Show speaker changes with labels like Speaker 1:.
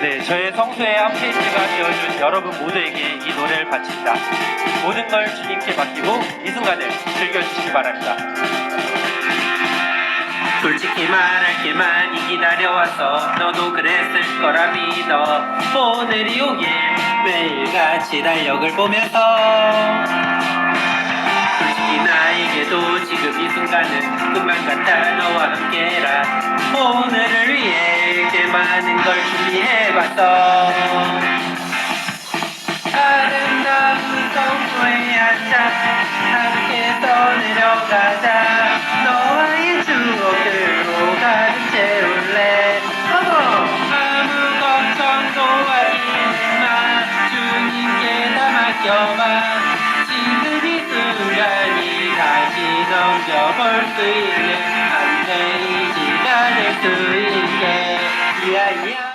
Speaker 1: 네, 저의 성수의 한 페이지가 되어준 여러분 모두에게 이 노래를 바칩니다. 모든 걸 주님께 맡기고 이 순간을 즐겨주시기 바랍니다. 솔직히 말할 게 많이 기다려왔어 너도 그랬을 거라 믿어 오늘이 오길 매일같이 달력을 보면서 솔직히 나에게도 지금 이 순간은 꿈만 같아 너와 함께 준비해봤어 아름다운 성소에 앉아 함께 떠내려가자 너와의 추억들로 가득 채울래 어머 아무 걱정도 하지 마 주님께 다 맡겨봐 지금 이 순간이 다시 넘겨볼 수 있는 한 페이지가 될수 있게 이야